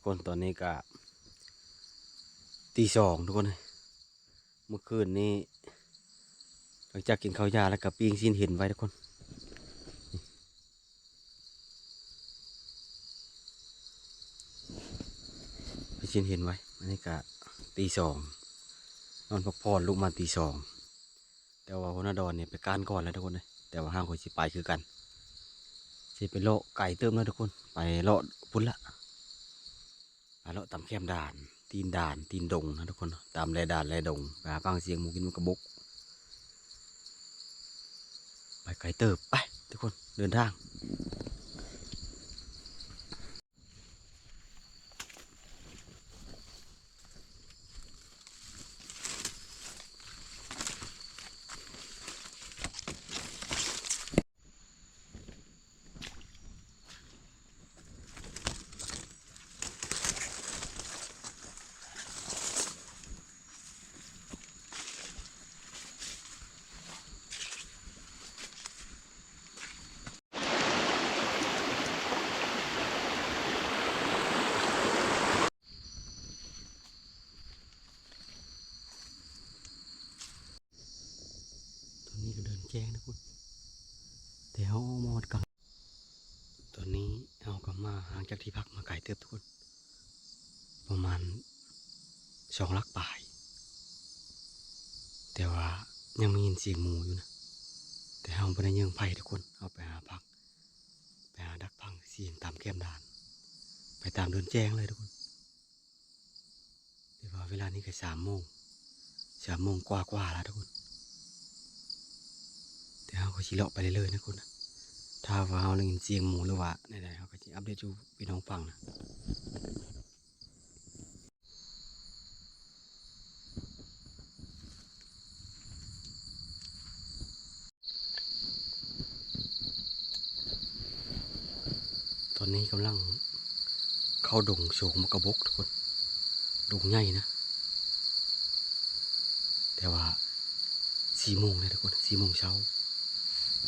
กคนตอนนี้ก็ตีสองทุกคนเลยเมื่อคืนนี้ หลังจากกินข้าวยาแล้วกับปิ้งสิ้นเห็นไว้ทุกคนนี่สิ้นเห็นไว้อันนี้ก็ตีสองนอนพักผ่อนลุกมาตีสองแต่ว่าคนดอนเนี่ยไปการก่อนแล้วทุกคนเลยแต่ว่าห้างคนสิไปคือกันสิไปเลาะไก่เติมแล้วทุกคน ไปเลาะพุ่นละ เลาะตามแคมด่าน ตีนด่าน ตีนดงนะทุกคน ตามแลด่านแลดงไปหาฟังเสียงหมูกินมันกระบก ไปไกลเติบไปทุกคนเดินทาง ตอนนี้ก็เดินแจ้งนะคุณแต่เขามอดกันต อนนี้เอากลับมาห่างจากที่พักมาไกลเติบทุกคนประมาณสองลักป่าย แต่ว่ายังมียินเสียงหมูอยู่นะ แต่เอาไปในยังไผ่ทุกคนเอาไปหาพัก ไปหาดักพังเสียงตามแก้มด่าน ไปตามเดินแจ้งเลยทุกคนแต่ว่าเวลานี้ก็สามโมงสามโมงกว่าๆแล้วทุกคน แต่เราก็ชิเลาะไปเรื่อยๆนะคุณนะ ถ้าว่าเราได้ยินเสียงหมูหรือว่าใดๆเราก็จะอัปเดตอยู่พี่น้องฟังนะตอนนี้กำลังเข้าดงโฉงมกระบกทุกคนดงใหญ่นะ แต่ว่าสี่โมงเลยทุกคนสี่โมงเช้า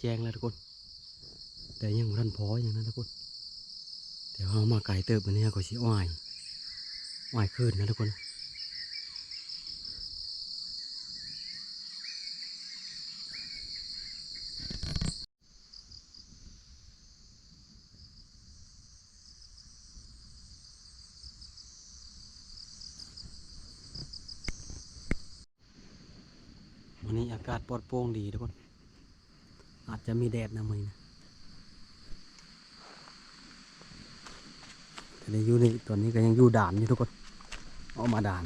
แจ้งแล้วทุกคน แต่ยังบ่ทันพออย่างนั้นทุกคนเดี๋ยวเรามาไกลเติบวันนี้ก็สิอ้อยอ้อยขึ้นนะทุกคนวันนี้อากาศปลอดโปร่งดีทุกคน อาจจะมีแดดนะมึงนะแต่ในยูนี่ตอนนี้ก็ยังอยู่ด่านอยู่ทุกคนออกมาด่าน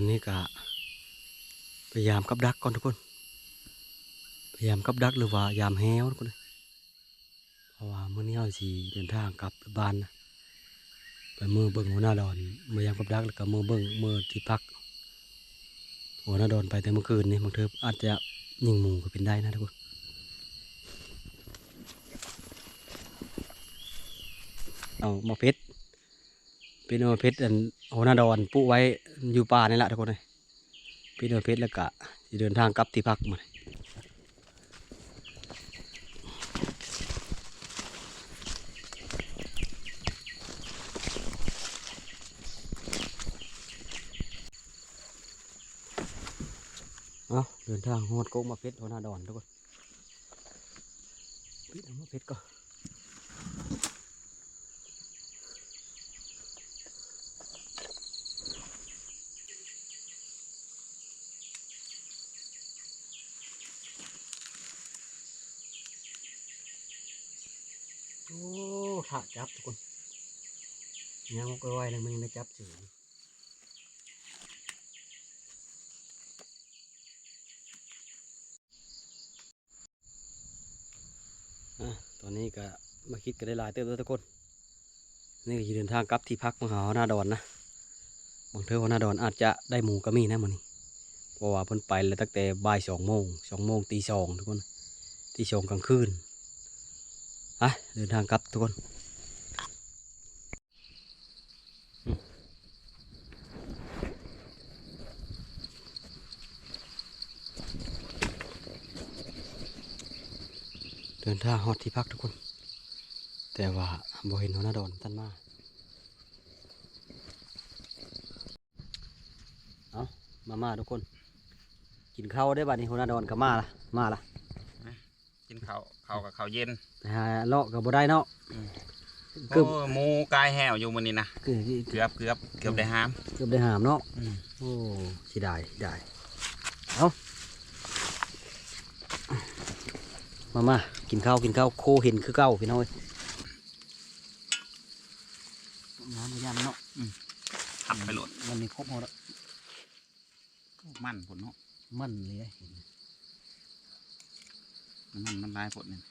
อนนี้ก็พยายามกับดักก่อนทุกคน พยายามกับดักหรือว่ายามแฮวทุกคนเพราะว่าเมื้อนี้เราสิเดินทางกลับบ้านนะไปมือเบิ่งหัวหน้าดอนพยายามกับดักแล้วก็มือเบิ่งมือที่พัก หัวหน้าดอนไปแต่เมื่อคืนนี่บางเทออาจจะยิงหมูก็เป็นได้นะทุกคนเอามาเพชร เป็นมาเพชรอันโหนาดอนปุไว้อยู่ป่านี่แหละทุกคนเลยเป็นมาเพชรแล้วก็เดินทางกลับที่พักมาเอาเดินทางโหดโกงมาเพชรโหนาดอนทุกคนปิดเอามาเพชรก่อน โอ้ ถ้าจับทุกคนยังก็ไว้แล้วมันยังไม่จับเสืออะตอนนี้ก็มาคิดกันได้หลายเติมแล้วทุกคน นี่ก็จะเดินทางกลับที่พักมหาหน้าดอนนะบางเทอว่าหน้าดอนอาจจะได้หมูก็มีนะมันนี่เพราะว่าเพิ่นไปแล้วตั้งแต่บ่ายสองโมงสองโมงตีสองทุกคนตีสองกลางคืนอะเดินทางกลับทุกคน เดินทางฮอดที่พักทุกคน แต่ว่าบ่เห็นหัวหน้าดอนท่านมาเอามามาทุกคน กินข้าวได้บัดนี้หัวหน้าดอนก็มาละมาละกินข้าวข้าวกับข้าวเย็นแต่หาเลาะก็บ่ได้เนาะอืมเกือบโอ้หมูกายแห้วอยู่มื้อนี้นะเกือบเกือบเกือบเกือบได้หาม เกือบได้หามเนาะอืมโอ้สิได้สิได้เอามามา กินข้าวกินข้าวโคเห็นคือเก้าพี่น้อยน้ำมันยันเนาะขับไปโหลดมันมีครบหมดแล้วมันผลเนาะมันเลยมันมันลายผลเนี่ย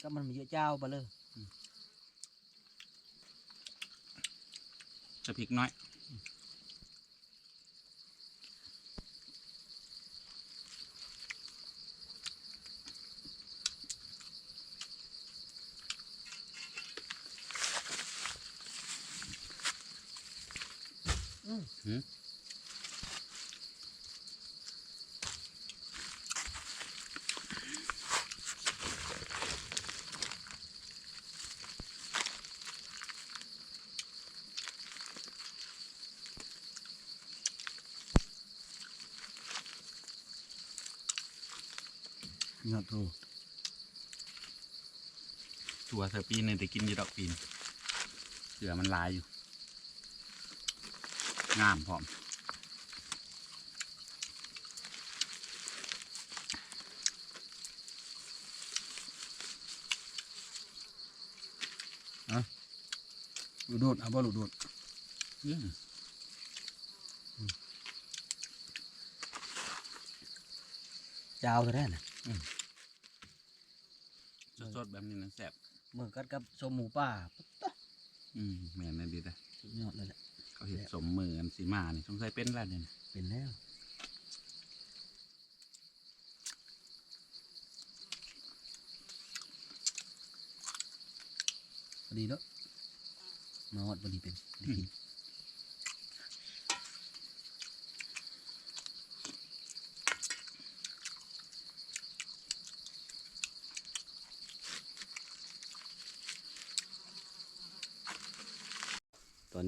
ก็มันมีเยอะเจ้าไปเลยจะพริกน้อย เงาทูตัวเธอปีหนึงแต่กินอยู่ดอกปีนเสือมันลายอยู่ งามพร้อมลูโดดเอาบ่ลูโดดอืมเจ้าก็ได้นะส ดๆแบบนี้นะแซ่บเมื่อกัดกับสมหมูป่าอืมแม่นเลยดีเลยสุดยอดเลยแหละเขาเห็นสมมืออันสีมานี่สงสัยเป็นแล้วเนี่ยนะเป็นแล้วพอดีแล้วมาฮอดพอดีเป็นได้กิน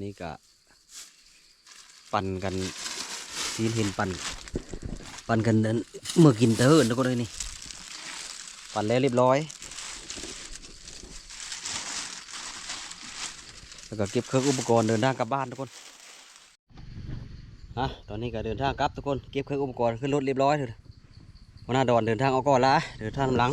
นี้ก็ปั่นกันซีนเห็นปั่นปั่นกันเดินเมื่อกินเตอร์แล้วก็เลยนี่ ปั่นแล้วเรียบร้อย แล้วก็เก็บเครื่องอุปกรณ์เดินทางกลับบ้านทุกคนอะตอนนี้ก็เดินทางกลับทุกคน เก็บเครื่องอุปกรณ์ขึ้นรถเรียบร้อยเลยวันหน้าดอนเดินทางเอาก่อนละเดินทางหลัง